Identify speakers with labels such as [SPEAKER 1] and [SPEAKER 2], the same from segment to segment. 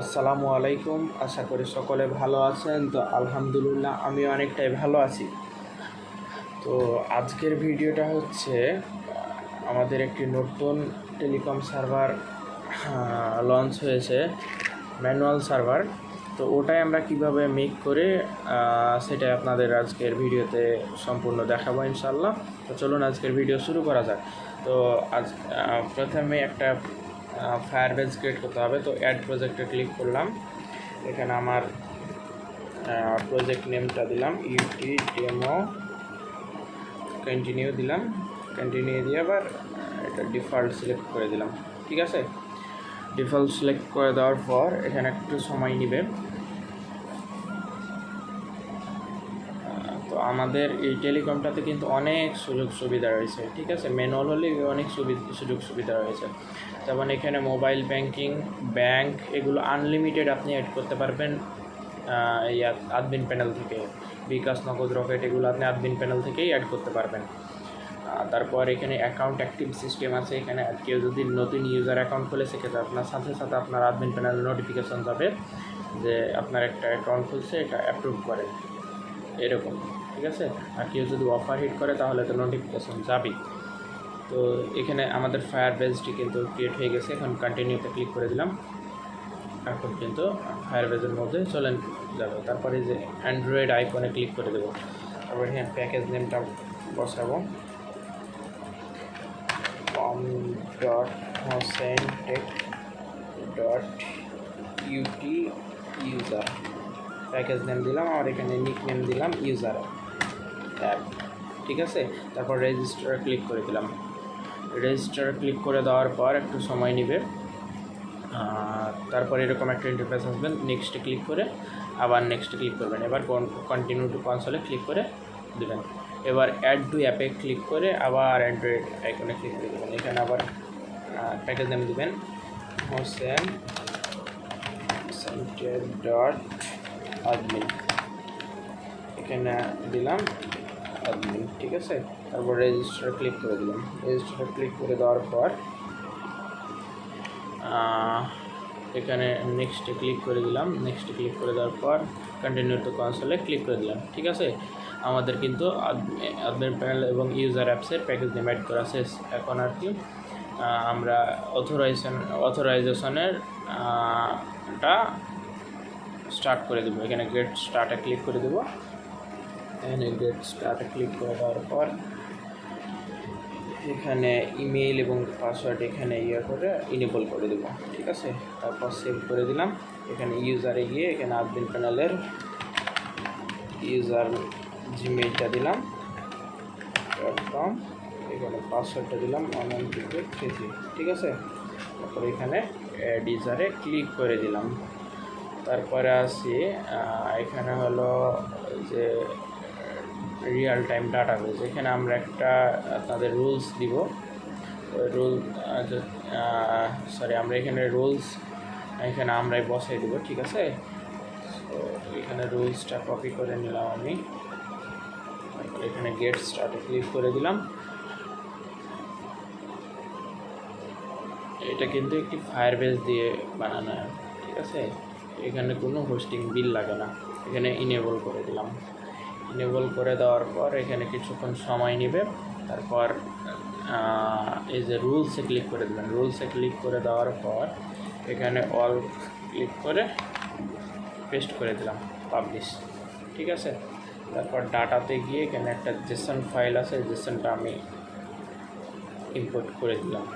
[SPEAKER 1] আসসালামু আলাইকুম। আশা করি সকলে ভালো আছেন। তো আলহামদুলিল্লাহ আমি অনেকটাই ভালো আছি। তো আজকের ভিডিওটা হচ্ছে, আমাদের একটি নতুন টেলিকম সার্ভার লঞ্চ হয়েছে, ম্যানুয়াল সার্ভার। তো ওটাই আমরা কীভাবে মেক করে সেটাই আপনাদের আজকের ভিডিওতে সম্পূর্ণ দেখাবো ইনশাল্লাহ তো চলুন আজকের ভিডিও শুরু করা যাক। তো আজ প্রথমে একটা ফায়ার বেজ ক্রিয়েট করতে হবে। তো অ্যাড প্রজেক্টে ক্লিক করলাম। এখানে আমার প্রজেক্ট নেমটা দিলাম। ইউটি ডেমো কন্টিনিউ দিলাম। কন্টিনিউ দিয়ে আবার এটা ডিফল্ট সিলেক্ট করে দিলাম। ঠিক আছে? ডিফল্ট সিলেক্ট করে দেওয়ার পর এখানে একটু সময় নেবে। আমাদের এই টেলিকমটাতে কিন্তু অনেক সুযোগ সুবিধা রয়েছে, ঠিক আছে? ম্যানুয়াল হলে অনেক সুবিধা সুযোগ সুবিধা রয়েছে। যেমন এখানে মোবাইল ব্যাংকিং ব্যাংক এগুলো আনলিমিটেড আপনি অ্যাড করতে পারবেন এই আদমিন প্যানেল থেকে। বিকাশ, নগদ, রকেট এগুলো আপনি আদমিন প্যানেল থেকেই অ্যাড করতে পারবেন। তারপর এখানে অ্যাকাউন্ট অ্যাক্টিভ সিস্টেম আছে, এখানে কেউ যদি নতুন ইউজার অ্যাকাউন্ট খুলে, সেক্ষেত্রে আপনার সাথে সাথে আপনার আদমিন প্যানেল নোটিফিকেশন যাবে যে আপনার একটা অ্যাকাউন্ট খুলছে, এটা অ্যাপ্রুভ করেন এরকম। ঠিক আছে? আর কেউ যদি অফার হিট করে, তাহলে তো নোটিফিকেশন যাবেই। তো এখানে আমাদের ফায়ার বেজটি কিন্তু ক্রিয়েট হয়ে গেছে। এখন কন্টিনিউতে ক্লিক করে দিলাম। এখন কিন্তু ফায়ার বেজের মধ্যে চলে যাবে। তারপরে যে অ্যান্ড্রয়েড আইকনে ক্লিক করে দেবো। তারপরে হ্যাঁ প্যাকেজ নেমটা বসাবো। Dot Hossain tech dot UT user package name দিলাম আর এখানে নিক নেম দিলাম ইউজার অ্যাপ ঠিক আছে? তারপর রেজিস্টার ক্লিক করে দিলাম। রেজিস্টার ক্লিক করে দেওয়ার পর একটু সময় নেবে। তারপর এরকম একটা ইন্টারফেস আসবেন নেক্সটে ক্লিক করে আবার নেক্সটে ক্লিক করবেন। এবার কন্টিনিউ টু কনসোলে ক্লিক করে দেবেন। এবার অ্যাড টু অ্যাপে ক্লিক করে আবার অ্যান্ড্রয়েড আইকনে ক্লিক করে দেবেন। এখানে আবার প্যাকেজ নেম দেবেন। হোসেন সেন্টার ডট admin এখানে দিলাম। Admin ঠিক আছে? তারপর রেজিস্টার ক্লিক করে দিলাম। রেজিস্টার ক্লিক করে দেওয়ার পর এখানে নেক্সটে ক্লিক করে দিলাম। নেক্সটে ক্লিক করে দেওয়ার পর কন্টিনিউ টু কনসোলে ক্লিক করে দিলাম। ঠিক আছে? আমাদের কিন্তু অ্যাডমিন প্যানেল এবং ইউজার অ্যাপসের প্যাকেজ নেম অ্যাড করা শেষ। এখন আর কি আমরা অথরাইজেশন অথরাইজেশনের টা স্টার্ট করে দেবো। এখানে গেট স্টার্টে ক্লিক করে দেবো। এখানে গেট স্টার্টে ক্লিক করে দেওয়ার পর এখানে ইমেইল এবং পাসওয়ার্ড এখানে ইয়ে করে ইনেবল করে দেবো, ঠিক আছে? তারপর সেভ করে দিলাম। এখানে ইউজারে গিয়ে এখানে আদমিন প্যানেলের ইউজার জিমেইলটা দিলাম। কম এখানে পাসওয়ার্ডটা দিলাম অনলাইন টিকিট থ্রি ঠিক আছে? তারপর এখানে অ্যাড ইউজারে ক্লিক করে দিলাম। তারপরে আসি এখানে হলো যে রিয়েল টাইম ডাটাবেস এখানে আমরা একটা, তাদের রুলস দিব। ওই রুল সরি আমরা এখানে রুলস এখানে আমরাই বসাই দিব, ঠিক আছে? তো এখানে রুলসটা কপি করে নিলাম আমি। এখানে গেট স্টার্টে ক্লিক করে দিলাম। এটা কিন্তু একটি ফায়ার বেস দিয়ে বানানো, ঠিক আছে? এখানে কোনো হোস্টিং বিল লাগে না। এখানে ইনেবল করে দিলাম। ইনেবল করে দেওয়ার পর এখানে কিছুক্ষণ সময় নেবে। তারপর এই যে রুলসে ক্লিক করে দেবেন। রুলসে ক্লিক করে দেওয়ার পর এখানে অল ক্লিক করে পেস্ট করে দিলাম পাবলিশ ঠিক আছে? তারপর ডাটাতে গিয়ে এখানে একটা জেসন ফাইল আছে জেসনটা আমি ইম্পোর্ট করে দিলাম।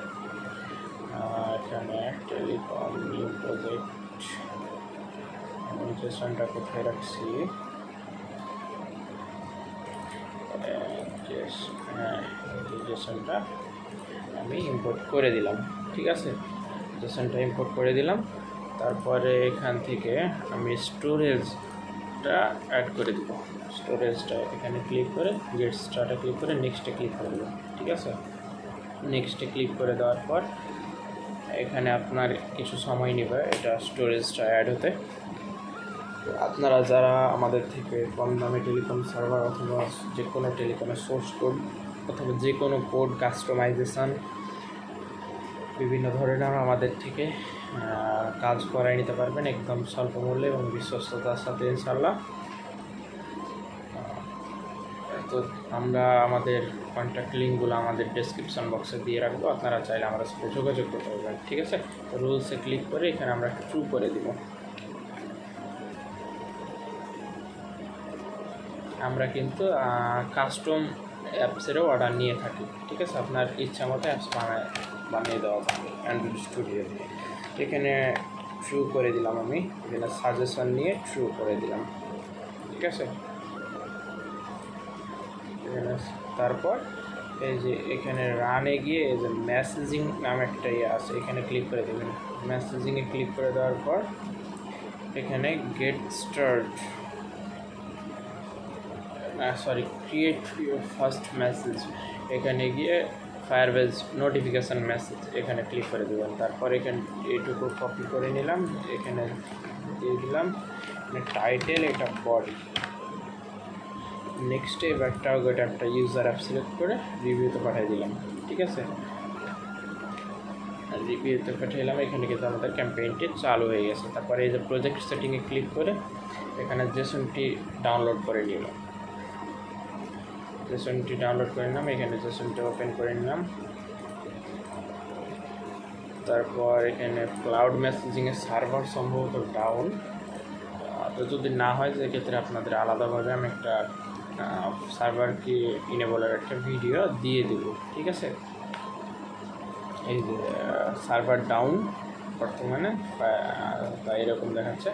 [SPEAKER 1] এখানে টেলিকম নিউ প্রজেক্ট জেসনটা কোথায় রাখছি? হ্যাঁ জেসনটা আমি ইম্পোর্ট করে দিলাম, ঠিক আছে? জেসনটা ইম্পোর্ট করে দিলাম, তারপরে এখান থেকে আমি স্টোরেজটা অ্যাড করে দিব। স্টোরেজটা এখানে ক্লিক করে গেট স্টার্টে ক্লিক করে নেক্সটে ক্লিক করে দেবো, ঠিক আছে? নেক্সটে ক্লিক করে দেওয়ার পর এখানে আপনার কিছু সময় নেবে এটা স্টোরেজটা অ্যাড হতে। আপনারা যারা আমাদের থেকে কম দামে টেলিকম সার্ভার অথবা যে কোনো টেলিকমের সোর্স কোড অথবা যে কোনো কোড কাস্টমাইজেশন বিভিন্ন ধরনের আমাদের থেকে কাজ করাই নিতে পারবেন একদম স্বল্প মূল্যে এবং বিশ্বস্ততার সাথে ইনশাল্লাহ তো আমরা আমাদের কন্ট্যাক্ট লিঙ্কগুলো আমাদের ডেসক্রিপশন বক্সে দিয়ে রাখব, আপনারা চাইলে আমরা সাথে যোগাযোগ করতে পারবেন, ঠিক আছে? রুলসে ক্লিক করে এখানে আমরা ট্রু করে দিব। আমরা কিন্তু কাস্টম অ্যাপসেরও অর্ডার নিয়ে থাকি, ঠিক আছে? আপনার ইচ্ছা মতো অ্যাপস বানায়, বানিয়ে দেওয়া যাবে অ্যান্ড্রয়েড স্টুডিও এখানে ট্রু করে দিলাম আমি। এখানে সাজেশন নিয়ে ট্রু করে দিলাম, ঠিক আছে? তারপর এই যে এখানে রানে গিয়ে এই যে মেসেজিং নামে একটা ইয়ে আছে, এখানে ক্লিক করে দেবেন। মেসেজিংয়ে ক্লিক করে দেওয়ার পর এখানে get start sorry create your first message এখানে গিয়ে ফায়ারবেজ নোটিফিকেশান মেসেজ এখানে ক্লিক করে দেবেন। তারপর এখানে এইটুকু কপি করে নিলাম। এখানে দিয়ে দিলাম। টাইটেল এটা বডি নেক্সট এবার টার্গেট একটা ইউজার অ্যাপ সিলেক্ট করে রিভিউতে পাঠিয়ে দিলাম। ঠিক আছে? রিভিউতে পাঠিয়ে দিলাম। এখানে কিন্তু আমাদের ক্যাম্পেইনটি চালু হয়ে গেছে। তারপরে এই যে প্রজেক্ট সেটিংয়ে ক্লিক করে এখানে জেসনটি ডাউনলোড করে নিলাম। জেসনটি ডাউনলোড করে নিলাম, এখানে জেসনটি ওপেন করে নিলাম। তারপর এখানে ক্লাউড মেসেজিংয়ের সার্ভার সম্ভবত ডাউন তো যদি না হয়, সেক্ষেত্রে আপনাদের আলাদাভাবে আমি একটা সার্ভার কি ইনেবলের একটা ভিডিও দিয়ে দেব, ঠিক আছে? এই যে সার্ভার ডাউন বর্তমানে এরকম দেখাচ্ছে।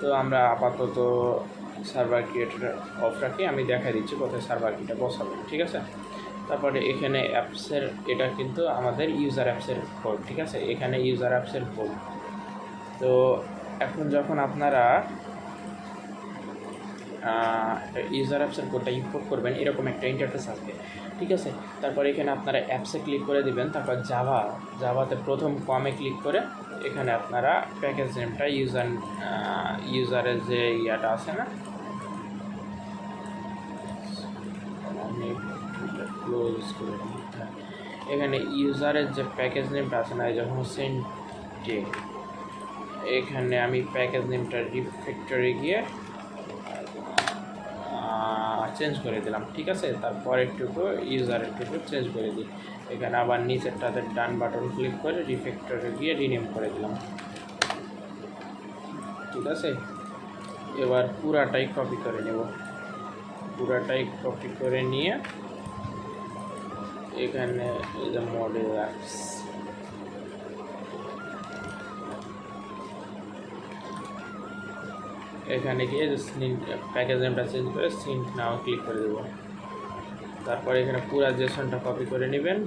[SPEAKER 1] তো আমরা আপাতত সার্ভার ক্রিয়েটার অফ রাখি, আমি দেখা দিচ্ছি কোথায় সার্ভার কিটা বসাবো, ঠিক আছে? তারপরে এখানে অ্যাপসের এটা কিন্তু আমাদের ইউজার অ্যাপসের কোড ঠিক আছে? এখানে ইউজার অ্যাপসের কোড তো এখন যখন আপনারা ইউজার অ্যাপসের কোডটা ইম্পোর্ট করবেন, এরকম একটা ইন্টারফেস আসবে। ঠিক আছে? তারপর এখানে আপনারা অ্যাপসে ক্লিক করে দিবেন, তারপর জাভা জাভাতে প্রথম কমে ক্লিক করে এখানে আপনারা প্যাকেজ নেমটা ইউজার ইউজারের যে ইয়াটা আছে না। এখানে ইউজারের যে প্যাকেজ নেমটা আছে না, এই যে হোসেন এখানে আমি প্যাকেজ নেমটা রিফ্যাক্টরে গিয়ে চেঞ্জ করে দিলাম, ঠিক আছে? তারপর একটুকু ইউজারের টুকু চেঞ্জ করে দিই। এখানে আবার নিচেরটাতে ডান বাটন ক্লিক করে রিফ্যাক্টরে গিয়ে রিনেম করে দিলাম। ঠিক আছে? এবার পুরাটাই কপি করে নেব। পুরাটাই কপি করে নিয়ে এখানে মডেল অ্যাপস এখানে গিয়ে সিন্ট প্যাকেজ নেমটা চেঞ্জ করে সিন্ট নাও ক্লিক করে দেবো। তারপরে এখানে পুরা জেসনটা কপি করে নেবেন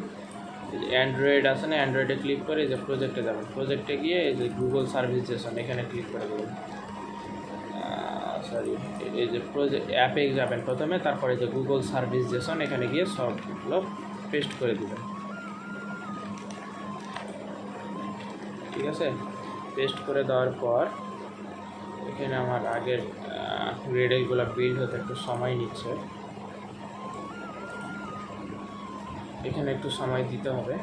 [SPEAKER 1] অ্যান্ড্রয়েড আছে না অ্যান্ড্রয়েডে ক্লিক করে যে প্রজেক্টে যাবেন। প্রজেক্টে গিয়ে এই যে গুগল সার্ভিস জেসন এখানে ক্লিক করে দেবেন। সরি এই যে প্রজেক্ট অ্যাপে যাবেন প্রথমে, তারপরে যে গুগল সার্ভিস জেসন এখানে গিয়ে সবগুলো পেস্ট করে দেবেন। ঠিক আছে? পেস্ট করে দেওয়ার পর এখানে আমার আগের গ্রেডেলগুলো বিল্ড হতে একটু সময় নিচ্ছে। এখানে একটু সময় দিতে হবে।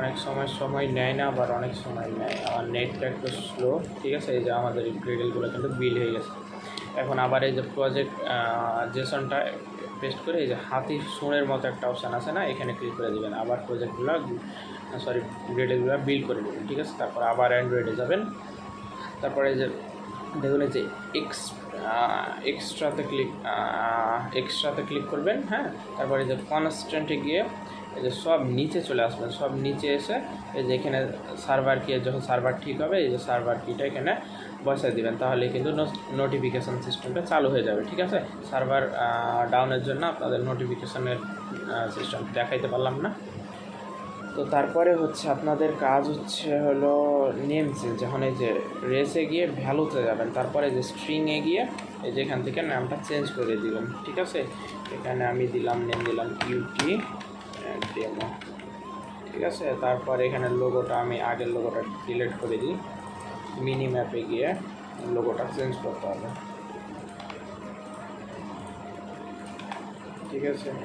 [SPEAKER 1] অনেক সময় সময় নেয় না, আবার অনেক সময় নেয়। আমার নেটটা একটু স্লো ঠিক আছে? এই যে আমাদের গ্রেডেলগুলো কিন্তু বিল হয়ে গেছে। এখন আবার এই যে প্রজেক্ট জেসনটা পেস্ট করে এই যে হাতির সুনের মতো একটা অপশান আছে না, এখানে ক্লিক করে দেবেন। আবার প্রজেক্টগুলো সরি গ্রেডেলগুলো বিল করে দেবেন, ঠিক আছে? তারপর আবার অ্যান্ড্রয়েডে যাবেন। তারপরে যে দেখুন এই যে এক্স এক্সট্রাতে ক্লিক এক্সট্রাতে ক্লিক করবেন হ্যাঁ? তারপরে যে কনস্ট্যান্টে গিয়ে এই যে সব নিচে চলে আসবেন। সব নিচে এসে এই যে এখানে সার্ভার কি যখন সার্ভার ঠিক হবে, এই যে সার্ভার কিটা এখানে বসায় দিবেন, তাহলে কিন্তু নোটিফিকেশান সিস্টেমটা চালু হয়ে যাবে, ঠিক আছে? সার্ভার ডাউনের জন্য আপনাদের নোটিফিকেশানের সিস্টেম দেখাইতে পারলাম না। তো তারপরে হচ্ছে আপনাদের কাজ হচ্ছে হলো নেম চেঞ্জ যখন এই যে রেসে গিয়ে ভ্যালুতে যাবেন, তারপরে যে স্ট্রিংয়ে গিয়ে এই যে এখান থেকে নামটা চেঞ্জ করে দিবেন, ঠিক আছে? এখানে আমি দিলাম নেম দিলাম ইউটি ডেমো ঠিক আছে? তারপর এখানে লোগোটা আমি আগের লোগোটা ডিলেট করে দিই। ಮಿನಿ ಮ್ಯಾಪಿಗೆ ಒಂದು गोटा चेंज करता है ठीक है सर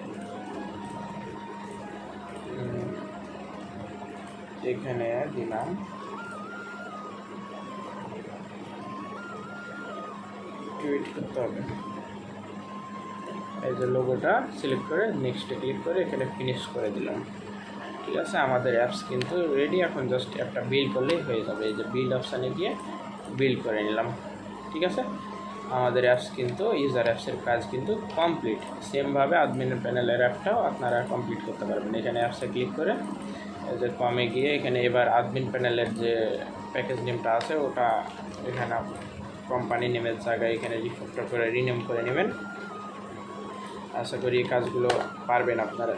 [SPEAKER 1] এখানে দিলাম টুইট করতে হবে এই যে লোগোটা সিলেক্ট করে নেক্সটে ক্লিক করে এখানে ফিনিশ করে দিলাম ঠিক আছে? আমাদের অ্যাপস কিন্তু রেডি এখন জাস্ট একটা বিল করলেই হয়ে যাবে। এই যে বিল অপশানে গিয়ে বিল করে নিলাম। ঠিক আছে? আমাদের অ্যাপস কিন্তু ইউজার অ্যাপসের কাজ কিন্তু কমপ্লিট সেমভাবে অ্যাডমিন প্যানেলের অ্যাপটাও আপনারা কমপ্লিট করতে পারবেন। এখানে অ্যাপসে ক্লিক করে এই যে কমে গিয়ে এখানে এবার অ্যাডমিন প্যানেলের যে প্যাকেজ নেমটা আছে, ওটা এখানে কোম্পানি নেমের জায়গায় এখানে রিফ্যাক্টর করে রিনেম করে নেবেন। আশা করি এই কাজগুলো পারবেন আপনারা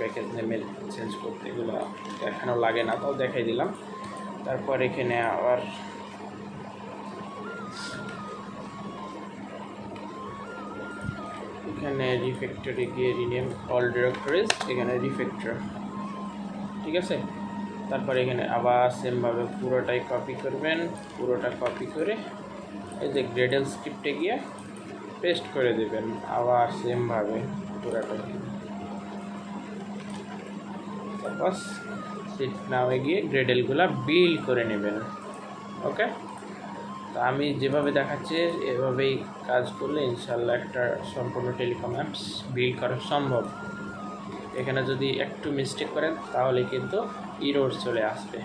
[SPEAKER 1] প্যাকেজ নেমে চেঞ্জ করতে, এগুলো এখানেও লাগে না, তাও দেখাই দিলাম। তারপর এখানে আবার এখানে রিফ্যাক্টরে গিয়ে রিনেম অল ডিরেক্টরিজ এখানে রিফ্যাক্টর ঠিক আছে? তারপর এখানে আবার সেমভাবে পুরোটাই কপি করবেন, পুরোটা কপি করে এই যে গ্রেডেল স্ক্রিপ্টে গিয়ে পেস্ট করে দেবেন, আবার সেমভাবে পুরোটাই সিট নামে গিয়ে গ্রেডেলগুলো বিল করে নেবেন ওকে তো আমি যেভাবে দেখাচ্ছি, এভাবেই কাজ করলে ইনশাল্লাহ একটা সম্পূর্ণ টেলিকম অ্যাপস বিল করা সম্ভব। এখানে যদি একটু মিস্টেক করেন, তাহলে কিন্তু ইরোড চলে আসবে।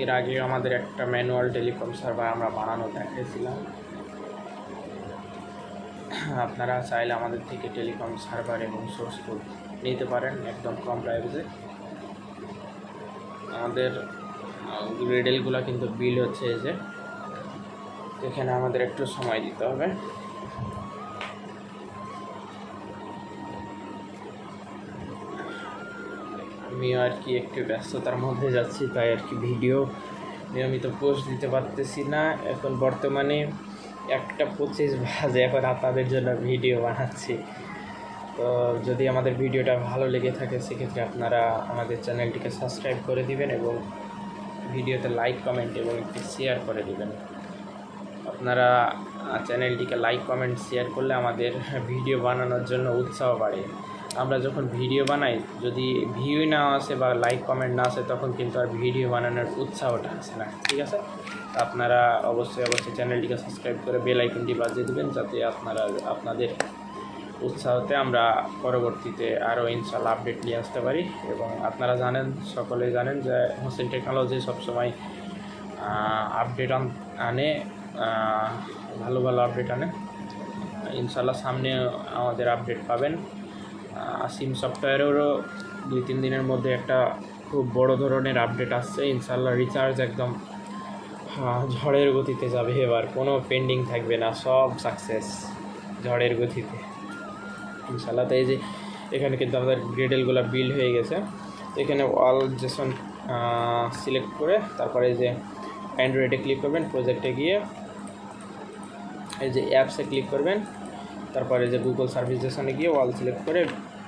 [SPEAKER 1] এর আগে আমাদের একটা ম্যানুয়াল টেলিকম সার্ভার আমরা বানানো দেখিয়েছিলাম আপনারা চাইলে আমাদের থেকে টেলিকম সার্ভার এবং সোর্স কোড নিতে পারেন একদম কম প্রাইভেসে আমাদের রেডেলগুলো কিন্তু বিল হচ্ছে যে। এখানে আমাদের একটু সময় দিতে হবে। আমিও আর কি একটু ব্যস্ততার মধ্যে যাচ্ছি, তাই আর কি ভিডিও নিয়মিত পোস্ট দিতে পারতেছি না। এখন বর্তমানে একটা পঁচিশ বাজে, এখন আপনাদের জন্য ভিডিও বানাচ্ছি। তো যদি আমাদের ভিডিওটা ভালো লেগে থাকে, সেক্ষেত্রে আপনারা আমাদের চ্যানেলটিকে সাবস্ক্রাইব করে দিবেন এবং ভিডিওতে লাইক কমেন্ট এবং একটি শেয়ার করে দিবেন। আপনারা চ্যানেলটিকে লাইক কমেন্ট শেয়ার করলে আমাদের ভিডিও বানানোর জন্য উৎসাহ বাড়ে। আমরা যখন ভিডিও বানাই, যদি ভিউ না আসে বা লাইক কমেন্ট না আসে, তখন কিন্তু আর ভিডিও বানানোর উৎসাহটা আসে না, ঠিক আছে? আপনারা অবশ্যই অবশ্যই চ্যানেলটিকে সাবস্ক্রাইব করে বেল আইকনটি বাজিয়ে দেবেন, যাতে আপনারা, আপনাদের উৎসাহতে আমরা পরবর্তীতে আরও ইনশাল্লাহ আপডেট নিয়ে আসতে পারি। এবং আপনারা জানেন সকলে জানেন যে হোসেন টেকনোলজি সবসময় আপডেট আনে ভালো ভালো আপডেট আনে। ইনশাল্লাহ সামনে আমাদের আপডেট পাবেন। সিম সফটওয়্যারেরও দুই, তিন দিনের মধ্যে একটা খুব বড় ধরনের আপডেট আসছে। ইনশাল্লাহ রিচার্জ একদম ঝড়ের গতিতে যাবে এবার। কোনো পেন্ডিং থাকবে না, সব সাকসেস ঝড়ের গতিতে। ইনশাল্লাহ তো এই যে এখানে কিন্তু আমাদের গ্রেডেলগুলো বিল্ড হয়ে গেছে। এখানে অল জেসন সিলেক্ট করে তারপরে যে অ্যান্ড্রয়েডে ক্লিক করবেন প্রজেক্টে গিয়ে এই যে অ্যাপসে ক্লিক করবেন। তারপরে যে গুগল সার্ভিস জেসনে গিয়ে ওয়াল সিলেক্ট করে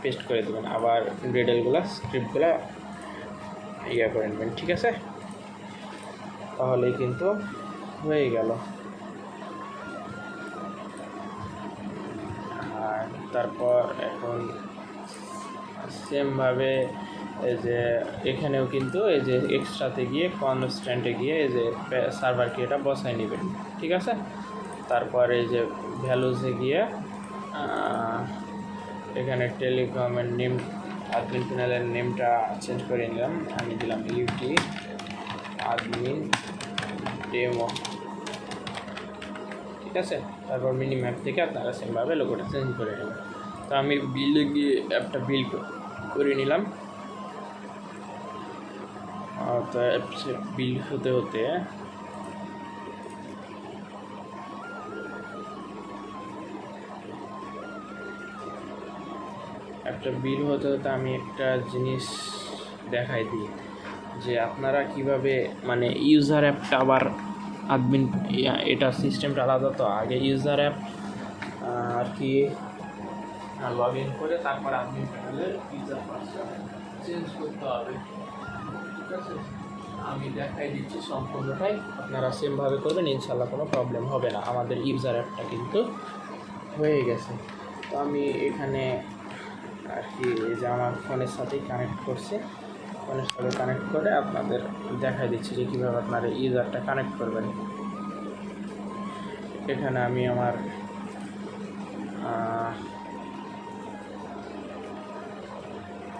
[SPEAKER 1] পেস্ট করে দেবেন। আবার গ্রেডেলগুলো স্ক্রিপ্টগুলো ইয়ে করে নেবেন, ঠিক আছে? তাহলেই কিন্তু হয়ে গেল। আর তারপর এখন সেমভাবে এই যে এখানেও কিন্তু এই যে এক্সট্রাতে গিয়ে কনস্ট্যান্টে গিয়ে এই যে সার্ভারকে এটা বসায় নেবেন, ঠিক আছে? তারপর এই যে ভ্যালুসে গিয়ে এখানে টেলিকমের নেম অ্যাডমিন প্যানেলের নেমটা চেঞ্জ করে নিলাম। আমি দিলাম ইউটি অ্যাডমিন ডেমো ঠিক আছে? তারপর মিনি ম্যাপ থেকে আপনারা সেমভাবে লোগোটা চেঞ্জ করে নেবেন। তো আমি বিলে গিয়ে অ্যাপটা বিল করে নিলাম। তো অ্যাপসে বিল হতে হতে একটা বিল হতে হতে আমি একটা জিনিস দেখাই দিই, যে আপনারা কীভাবে মানে ইউজার অ্যাপটা আবার অ্যাডমিন এটা সিস্টেমটা আলাদা, তো আগে ইউজার অ্যাপ আর কি লগ ইন করে তারপর প্যানেলের ইউজার পাসওয়ার্ড চেঞ্জ করতে হবে। ঠিক আছে? আমি দেখাই দিচ্ছি সম্পূর্ণটাই, আপনারা সেমভাবে করবেন ইনশাল্লাহ কোনো প্রবলেম হবে না। আমাদের ইউজার অ্যাপটা কিন্তু হয়ে গেছে। তো আমি এখানে আর কি, এই যে আমার ফোনের সাথেই কানেক্ট করছি। ফোনের সাথে কানেক্ট করে আপনাদের দেখাই দিচ্ছি যে কীভাবে আপনারা ইউজারটা কানেক্ট করবেন। এখানে আমি আমার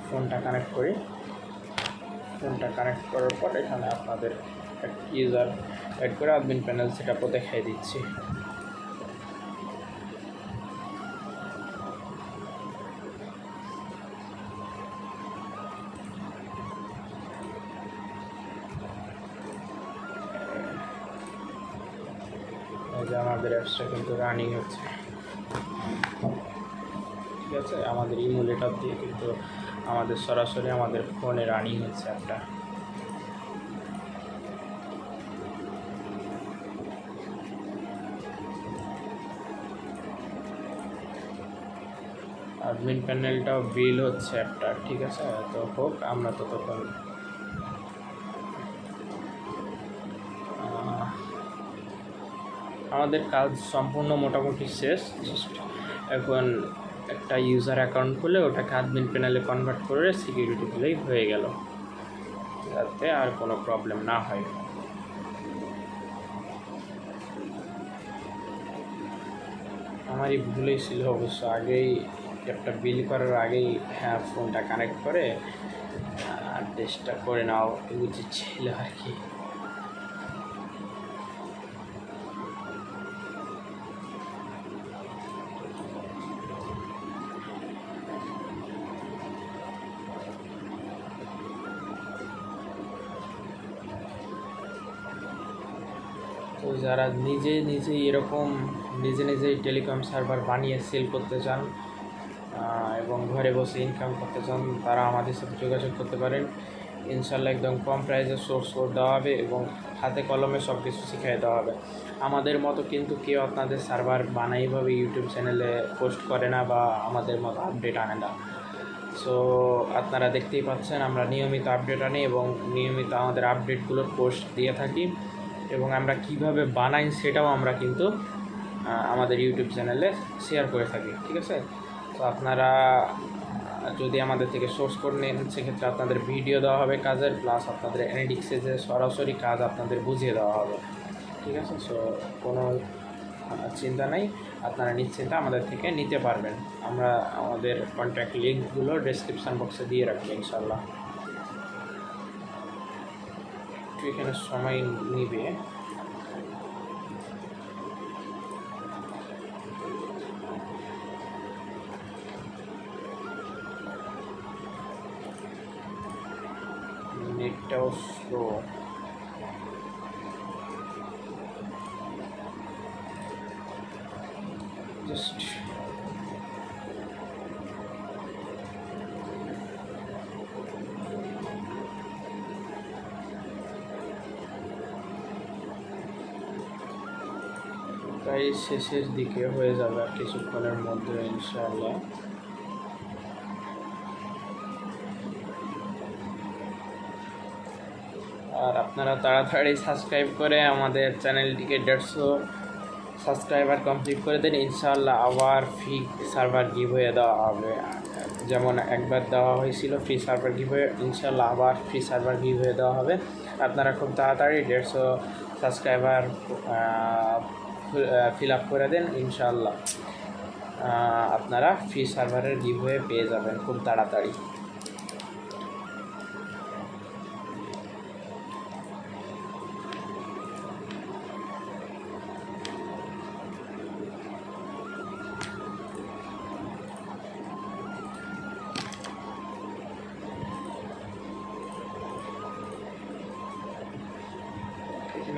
[SPEAKER 1] ফোনটা কানেক্ট করি। ফোনটা কানেক্ট করার পর এখানে আপনাদের ইউজার অ্যাড করে অ্যাডমিন প্যানেল সেটা দেখাই দিচ্ছি। আমাদের অ্যাপসটা কিন্তু রানিং হচ্ছে। ঠিক আছে? আমাদের ইমুলেটর দিয়ে কিন্তু আমাদের সরাসরি আমাদের ফোনে রানিং হচ্ছে অ্যাপটা অ্যাডমিন প্যানেলটাও বিল হচ্ছে অ্যাপটা ঠিক আছে? তো হোক, আমরা ততক্ষণ আমাদের কাজ সম্পূর্ণ মোটামুটি শেষ। এখন একটা ইউজার অ্যাকাউন্ট খুলে ওটাকে অ্যাডমিন প্যানেলে কনভার্ট করে সিকিউরিটি দিলেই হয়ে গেল। যাতে আর কোনো প্রবলেম না হয়। আমারই ভুলেই ছিল অবশ্য আগেই একটা বিল করার আগেই হ্যাঁ ফোনটা কানেক্ট করে আর টেস্টটা করে নাও উচিত ছিল আর কি। তো যারা নিজে নিজে এরকম নিজে নিজেই টেলিকম সার্ভার বানিয়ে সেল করতে চান এবং ঘরে বসে ইনকাম করতে চান, তারা আমাদের সাথে যোগাযোগ করতে পারেন। ইনশাল্লাহ একদম কম প্রাইসে সোর্স কোড দেওয়া হবে এবং হাতে কলমে সব কিছু শিখিয়ে দেওয়া হবে। আমাদের মতো কিন্তু কেউ আপনাদের সার্ভার বানাইভাবে ইউটিউব চ্যানেলে পোস্ট করে না বা আমাদের মতো আপডেট আনে না। সো আপনারা দেখতেই পাচ্ছেন আমরা নিয়মিত আপডেট আনি এবং নিয়মিত আমাদের আপডেটগুলোর পোস্ট দিয়ে থাকি। এবং আমরা কীভাবে বানাই সেটাও আমরা কিন্তু আমাদের ইউটিউব চ্যানেলে শেয়ার করে থাকি, ঠিক আছে? তো আপনারা যদি আমাদের থেকে সোর্স কোড নেন, সেক্ষেত্রে আপনাদের ভিডিও দেওয়া হবে কাজের প্লাস আপনাদের অ্যানালিটিক্সে যে সরাসরি কাজ আপনাদের বুঝিয়ে দেওয়া হবে, ঠিক আছে? সো কোনো চিন্তা নেই, আপনারা নিশ্চিন্তে আমাদের থেকে নিতে পারবেন। আমরা আমাদের কন্ট্যাক্ট লিঙ্কগুলো ডেসক্রিপশান বক্সে দিয়ে রাখব ইনশাল্লাহ একটু এখানে সময় নিবে। নেটটাও স্লো জাস্ট প্রায় শেষের দিকে হয়ে যাবে আর কিছুক্ষণের মধ্যে, ইনশাআল্লাহ। আর আপনারা তাড়াতাড়ি সাবস্ক্রাইব করে আমাদের চ্যানেলটিকে দেড়শো সাবস্ক্রাইবার কমপ্লিট করে দেন। ইনশাআল্লাহ আবার ফ্রি সার্ভার গিভ হয়ে দেওয়া হবে। যেমন একবার দেওয়া হয়েছিল ফ্রি সার্ভার গিভ হয়ে ইনশাআল্লাহ আবার ফ্রি সার্ভার গিভ হয়ে দেওয়া হবে। আপনারা খুব তাড়াতাড়ি দেড়শো সাবস্ক্রাইবার ফিল আপ করে দেন, ইনশাআল্লাহ। আপনারা ফ্রি সার্ভারের গিভ হয়ে পেয়ে যাবেন খুব তাড়াতাড়ি।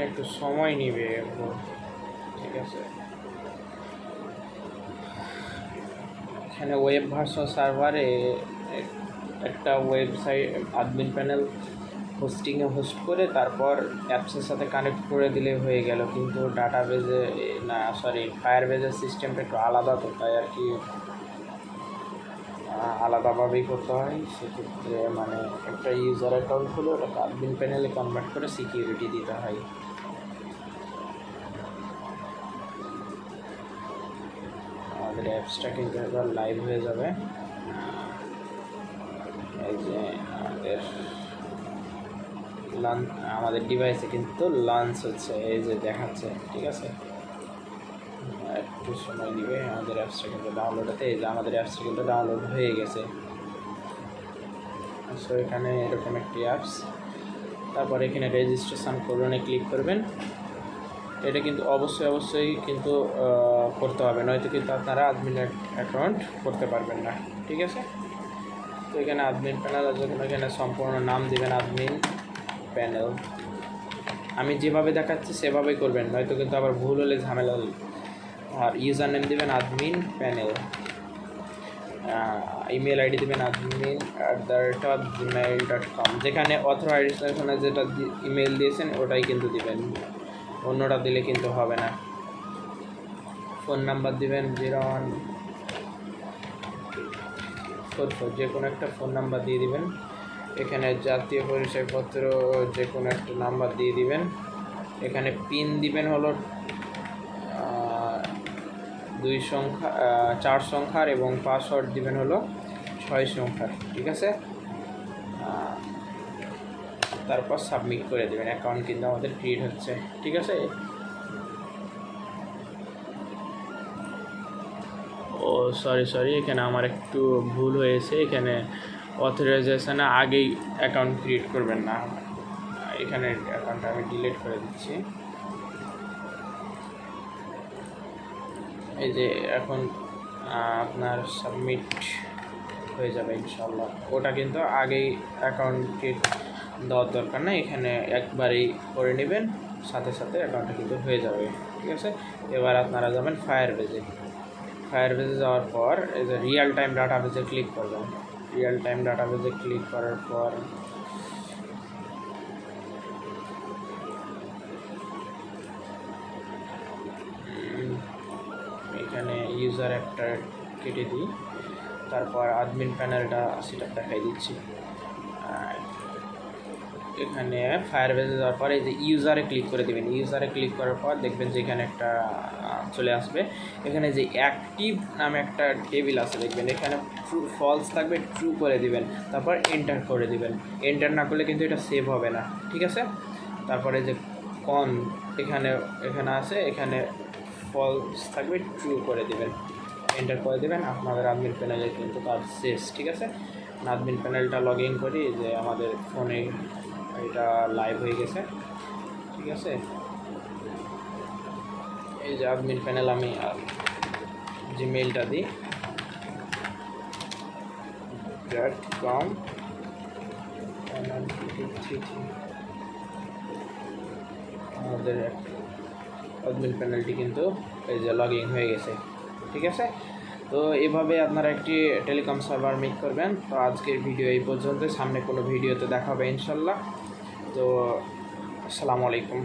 [SPEAKER 1] একটু সময় নিবে একটু। ঠিক আছে এখানে ওয়েব ভার্সন সার্ভারে একটা ওয়েবসাইট অ্যাডমিন প্যানেল হোস্টিংয়ে হোস্ট করে তারপর অ্যাপসের সাথে কানেক্ট করে দিলে হয়ে গেল। কিন্তু ডাটা বেজে না সরি ফায়ার বেজের সিস্টেমটা একটু আলাদা তো, তাই আর কি আলাদাভাবেই করতে হয়। সেক্ষেত্রে মানে একটা ইউজার অ্যাকাউন্ট খুলে ওটাকে অ্যাডমিন প্যানেলে কনভার্ট করে সিকিউরিটি দিতে হয়। আমাদের অ্যাপসটা কিন্তু এবার লাইভ হয়ে যাবে। এই যে আমাদের লান আমাদের ডিভাইসে কিন্তু লঞ্চ হচ্ছে, এই যে দেখাচ্ছে, ঠিক আছে? একটু সময় নিবে, আমাদের অ্যাপসটা কিন্তু ডাউনলোড হতে, এই যে আমাদের অ্যাপসটা কিন্তু ডাউনলোড হয়ে গেছে। সো এখানে এরকম একটি অ্যাপস তারপর এখানে রেজিস্ট্রেশন করুনে ক্লিক করবেন। এটা কিন্তু অবশ্যই অবশ্যই কিন্তু করতে হবে। নয়তো কিন্তু আপনারা অ্যাডমিন অ্যাকাউন্ট করতে পারবেন না। ঠিক আছে? তো এখানে অ্যাডমিন প্যানেল আছে এখানে সম্পূর্ণ নাম দেবেন আদমিন প্যানেল আমি যেভাবে দেখাচ্ছি, সেভাবেই করবেন। নয়তো কিন্তু আবার ভুল হলে ঝামেলা হবে। আর ইউজার নেম দেবেন আদমিন প্যানেল ইমেল আইডি দেবেন admin at the rate of Gmail dot com যেখানে অথরাইজেশনে যেটা ইমেল দিয়েছেন, ওটাই কিন্তু দিবেন। অন্যটা দিলে কিন্তু হবে না। ফোন নাম্বার দিবেন জিরো ওয়ান ফোর ফোর, যে কোনো একটা ফোন নাম্বার দিয়ে দিবেন। এখানে জাতীয় পরিচয়পত্র, যে কোনো একটা নাম্বার দিয়ে দিবেন। এখানে পিন দিবেন হলো দুই সংখ্যা চার সংখ্যার এবং পাসওয়ার্ড দিবেন হলো ছয় সংখ্যার, ঠিক আছে? তারপর সাবমিট করে দেবেন অ্যাকাউন্ট কিন্তু আমাদের ক্রিয়েট হচ্ছে, ঠিক আছে? ও সরি সরি এখানে আমার একটু ভুল হয়েছে, এখানে অথরাইজেশনে আগেই অ্যাকাউন্ট ক্রিয়েট করবেন না। এখানে অ্যাকাউন্টটা আমি ডিলিট করে দিচ্ছি। এই যে এখন আপনার সাবমিট হয়ে যাবে ইনশাল্লাহ ওটা কিন্তু আগেই অ্যাকাউন্ট ক্রিয়েট দেওয়ার দরকার নেই, এখানে একবারেই করে নেবেন, সাথে সাথে অ্যাকাউন্টটা কিন্তু হয়ে যাবে, ঠিক আছে? এবার আপনারা যাবেন ফায়ার বেজে ফায়ার বেজে যাওয়ার পর, এই যে রিয়েল টাইম ডাটা বেজে ক্লিক করবেন। রিয়েল টাইম ডাটা বেজে ক্লিক করার পর এখানে ইউজার একটা কেটে দিই, তারপর অ্যাডমিন প্যানেলটা সেটা দেখাই দিচ্ছি। এখানে ফায়ার বেজে যাওয়ার পর এই যে ইউজারে ক্লিক করে দেবেন। ইউজারে ক্লিক করার পর দেখবেন যে এখানে একটা চলে আসবে। এখানে যে অ্যাক্টিভ নামে একটা টেবিল আছে, দেখবেন। এখানে ট্রু ফলস থাকবে ট্রু করে দিবেন। তারপর এন্টার করে দিবেন। এন্টার না করলে কিন্তু এটা সেভ হবে না, ঠিক আছে? তারপরে যে কন এখানে এখানে আছে, এখানে ফলস থাকবে ট্রু করে দিবেন। এন্টার করে দেবেন। আপনাদের অ্যাডমিন প্যানেলে কিন্তু কাজ শেষ, ঠিক আছে? অ্যাডমিন প্যানেলটা লগ ইন করি, যে আমাদের ফোনে এটা লাইভ হয়ে গেছে। ঠিক আছে? এই যে অ্যাডমিন প্যানেল আমি জিমেইলটা দিই। ডট কম আমাদের অ্যাডমিন প্যানেলটি কিন্তু এই যে লগ ইন হয়ে গেছে। ঠিক আছে? তো এভাবে আপনারা একটি টেলিকম সার্ভার মেক করবেন। তো আজকের ভিডিও এই পর্যন্ত সামনে কোনো ভিডিওতে দেখা হবে ইনশাল্লাহ। তো আসসালামু আলাইকুম।